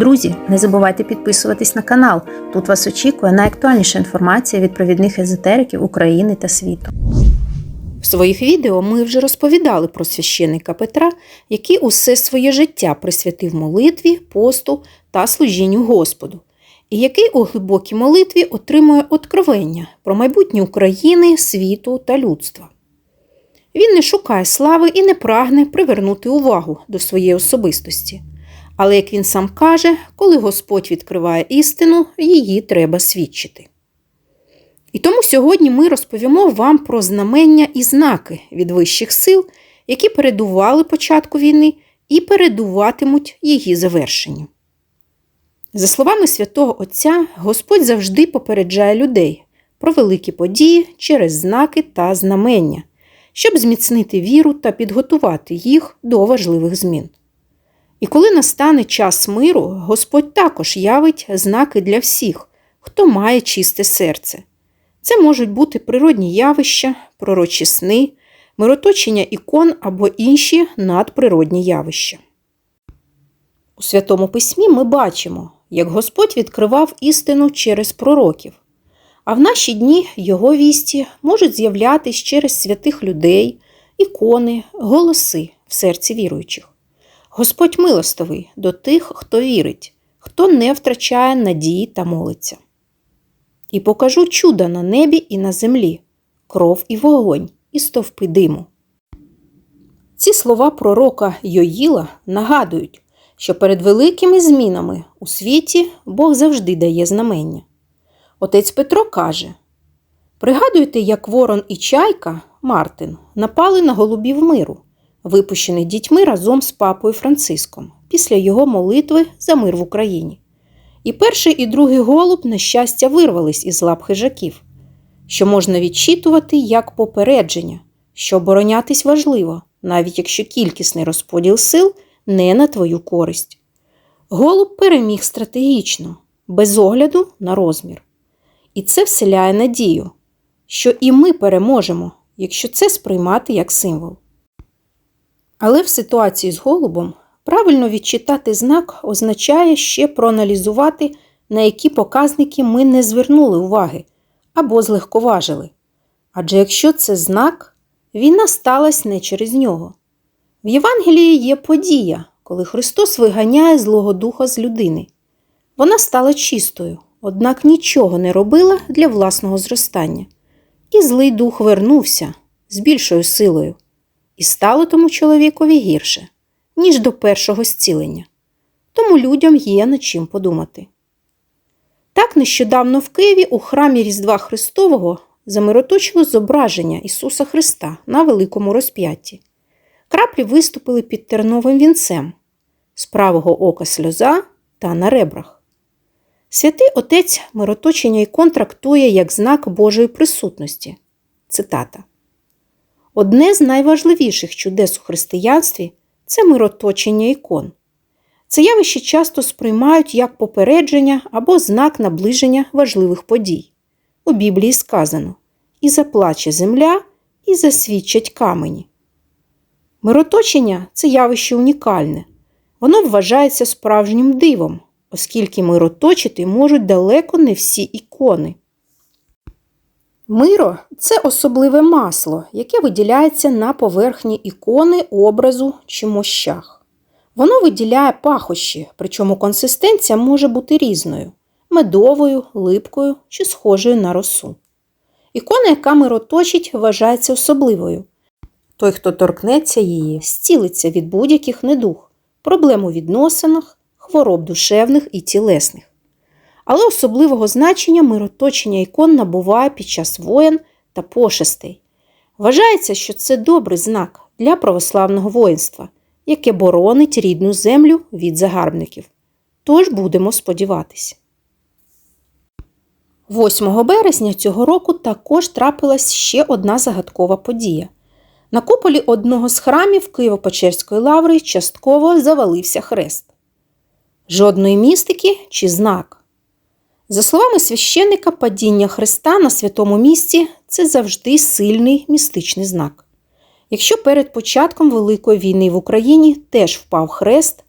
Друзі, не забувайте підписуватись на канал. Тут вас очікує найактуальніша інформація від провідних езотериків України та світу. В своїх відео ми вже розповідали про священника Петра, який усе своє життя присвятив молитві, посту та служінню Господу, і який у глибокій молитві отримує откровення про майбутнє України, світу та людства. Він не шукає слави і не прагне привернути увагу до своєї особистості. Але, як він сам каже, коли Господь відкриває істину, її треба свідчити. І тому сьогодні ми розповімо вам про знамення і знаки від вищих сил, які передували початку війни і передуватимуть її завершенню. За словами святого Отця, Господь завжди попереджає людей про великі події через знаки та знамення, щоб зміцнити віру та підготувати їх до важливих змін. І коли настане час миру, Господь також явить знаки для всіх, хто має чисте серце. Це можуть бути природні явища, пророчі сни, мироточення ікон або інші надприродні явища. У Святому Письмі ми бачимо, як Господь відкривав істину через пророків, а в наші дні його вісті можуть з'являтись через святих людей, ікони, голоси в серці віруючих. Господь милостивий до тих, хто вірить, хто не втрачає надії та молиться. І покажу чуда на небі і на землі, кров і вогонь, і стовпи диму. Ці слова пророка Йоїла нагадують, що перед великими змінами у світі Бог завжди дає знамення. Отець Петро каже: Пригадуйте, як Ворон і Чайка Мартин напали на голубів миру, випущених дітьми разом з папою Франциском після його молитви за мир в Україні. І перший і другий голуб, на щастя, вирвались із лап хижаків, що можна відчитувати як попередження, що оборонятись важливо, навіть якщо кількісний розподіл сил не на твою користь. Голуб переміг стратегічно, без огляду на розмір. І це вселяє надію, що і ми переможемо, якщо це сприймати як символ. Але в ситуації з голубом правильно відчитати знак означає ще проаналізувати, на які показники ми не звернули уваги або злегковажили. Адже якщо це знак, війна сталася не через нього. В Євангелії є подія, коли Христос виганяє Злого Духа з людини. Вона стала чистою, однак нічого не робила для власного зростання. І злий дух вернувся з більшою силою, і стало тому чоловікові гірше, ніж до першого зцілення. Тому людям є над чим подумати. Так нещодавно в Києві у храмі Різдва Христового замироточило зображення Ісуса Христа на великому розп'ятті. Краплі виступили під терновим вінцем, з правого ока сльоза та на ребрах. Святий Отець мироточення ікон трактує як знак Божої присутності. Цитата. Одне з найважливіших чудес у християнстві це мироточення ікон. Це явище часто сприймають як попередження або знак наближення важливих подій. У Біблії сказано і заплаче земля, і засвідчать камені. Мироточення це явище унікальне. Воно вважається справжнім дивом, оскільки мироточити можуть далеко не всі ікони. Миро це особливе масло, яке виділяється на поверхні ікони, образу чи мощах. Воно виділяє пахощі, причому консистенція може бути різною медовою, липкою чи схожою на росу. Ікона, яка мироточить, вважається особливою. Той, хто торкнеться її, зцілиться від будь-яких недуг, проблем у відносинах, хвороб душевних і тілесних. Але особливого значення мироточення ікон набуває під час воєн та пошестей. Вважається, що це добрий знак для православного воїнства, яке боронить рідну землю від загарбників. Тож будемо сподіватися. 8 березня цього року також трапилась ще одна загадкова подія. На куполі одного з храмів Києво-Печерської лаври частково завалився хрест. Жодної містики чи знак. За словами священника, падіння Христа на святому місці це завжди сильний містичний знак. Якщо перед початком Великої війни в Україні теж впав хрест,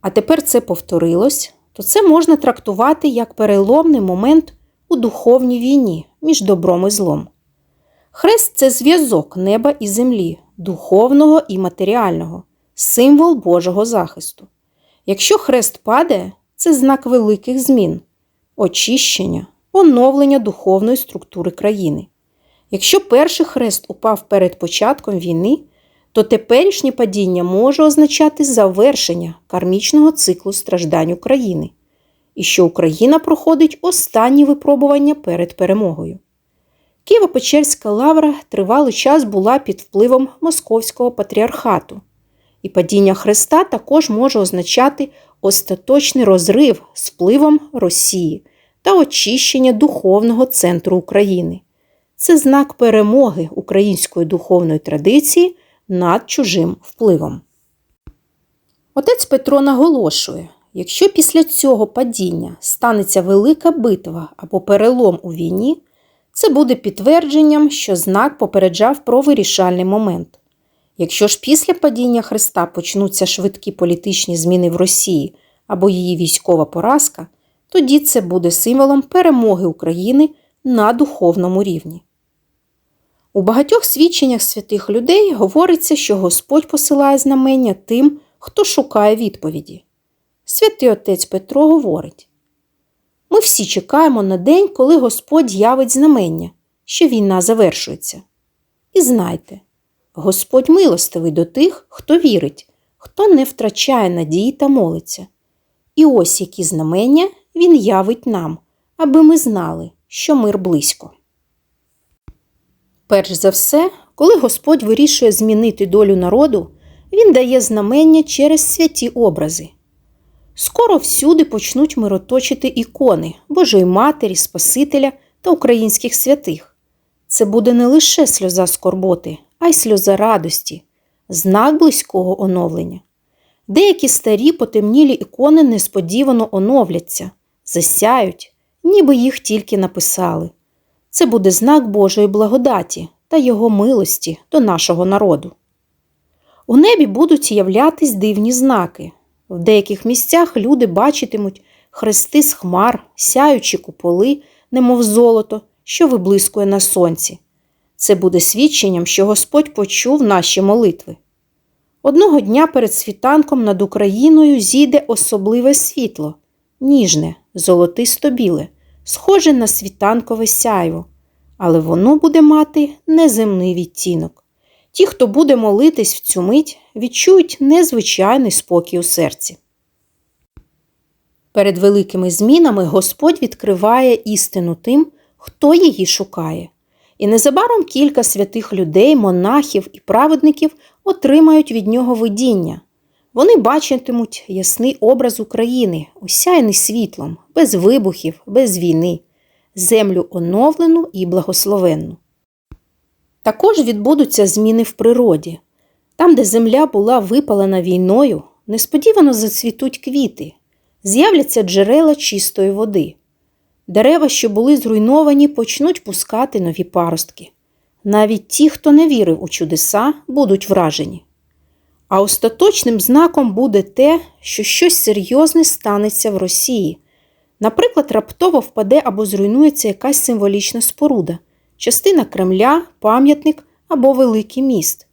а тепер це повторилось, то це можна трактувати як переломний момент у духовній війні між добром і злом. Хрест це зв'язок неба і землі, духовного і матеріального, символ Божого захисту. Якщо хрест падає, це знак великих змін, очищення, оновлення духовної структури країни. Якщо перший хрест упав перед початком війни, то теперішнє падіння може означати завершення кармічного циклу страждань України і що Україна проходить останні випробування перед перемогою. Києво-Печерська лавра тривалий час була під впливом Московського патріархату, і падіння Христа також може означати остаточний розрив з впливом Росії та очищення духовного центру України. Це знак перемоги української духовної традиції над чужим впливом. Отець Петро наголошує, якщо після цього падіння станеться велика битва або перелом у війні, це буде підтвердженням, що знак попереджав про вирішальний момент. Якщо ж після падіння Христа почнуться швидкі політичні зміни в Росії або її військова поразка, тоді це буде символом перемоги України на духовному рівні. У багатьох свідченнях святих людей говориться, що Господь посилає знамення тим, хто шукає відповіді. Святий отець Петро говорить: ми всі чекаємо на день, коли Господь явить знамення, що війна завершується. І знайте, Господь милостивий до тих, хто вірить, хто не втрачає надії та молиться. І ось які знамення Він явить нам, аби ми знали, що мир близько. Перш за все, коли Господь вирішує змінити долю народу, Він дає знамення через святі образи. Скоро всюди почнуть мироточити ікони Божої Матері, Спасителя та українських святих. Це буде не лише сльоза скорботи, а й сльоза радості, знак близького оновлення. Деякі старі потемнілі ікони несподівано оновляться, засяють, ніби їх тільки написали. Це буде знак Божої благодаті та Його милості до нашого народу. У небі будуть являтись дивні знаки. В деяких місцях люди бачитимуть хрести з хмар, сяючі куполи, немов золото, що виблискує на сонці. Це буде свідченням, що Господь почув наші молитви. Одного дня перед світанком над Україною зійде особливе світло, ніжне, золотисто біле, схоже на світанкове сяйво, але воно буде мати неземний відтінок. Ті, хто буде молитись в цю мить, відчують незвичайний спокій у серці. Перед великими змінами Господь відкриває істину тим, хто її шукає. І незабаром кілька святих людей, монахів і праведників отримають від нього видіння. Вони бачитимуть ясний образ України, осяяний світлом, без вибухів, без війни, землю оновлену і благословенну. Також відбудуться зміни в природі. Там, де земля була випалена війною, несподівано зацвітуть квіти, з'являться джерела чистої води. Дерева, що були зруйновані, почнуть пускати нові паростки. Навіть ті, хто не вірив у чудеса, будуть вражені. А остаточним знаком буде те, що щось серйозне станеться в Росії. Наприклад, раптово впаде або зруйнується якась символічна споруда, частина Кремля, пам'ятник або великий міст.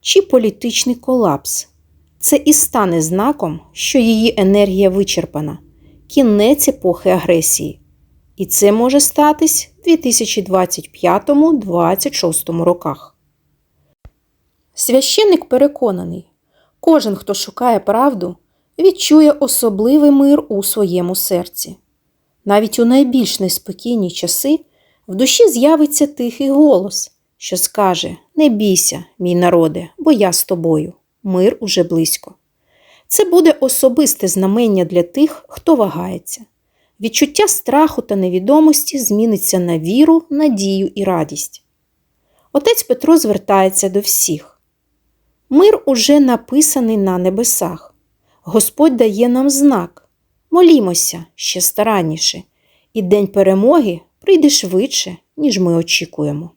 Чи політичний колапс. Це і стане знаком, що її енергія вичерпана, кінець епохи агресії. І це може статись в 2025-2026 роках. Священник переконаний, кожен, хто шукає правду, відчує особливий мир у своєму серці. Навіть у найбільш неспокійні часи в душі з'явиться тихий голос, що скаже: Не бійся, мій народе, бо я з тобою, мир уже близько. Це буде особисте знамення для тих, хто вагається. Відчуття страху та невідомості зміниться на віру, надію і радість. Отець Петро звертається до всіх. Мир уже написаний на небесах. Господь дає нам знак. Молімося ще старанніше, і день перемоги прийде швидше, ніж ми очікуємо.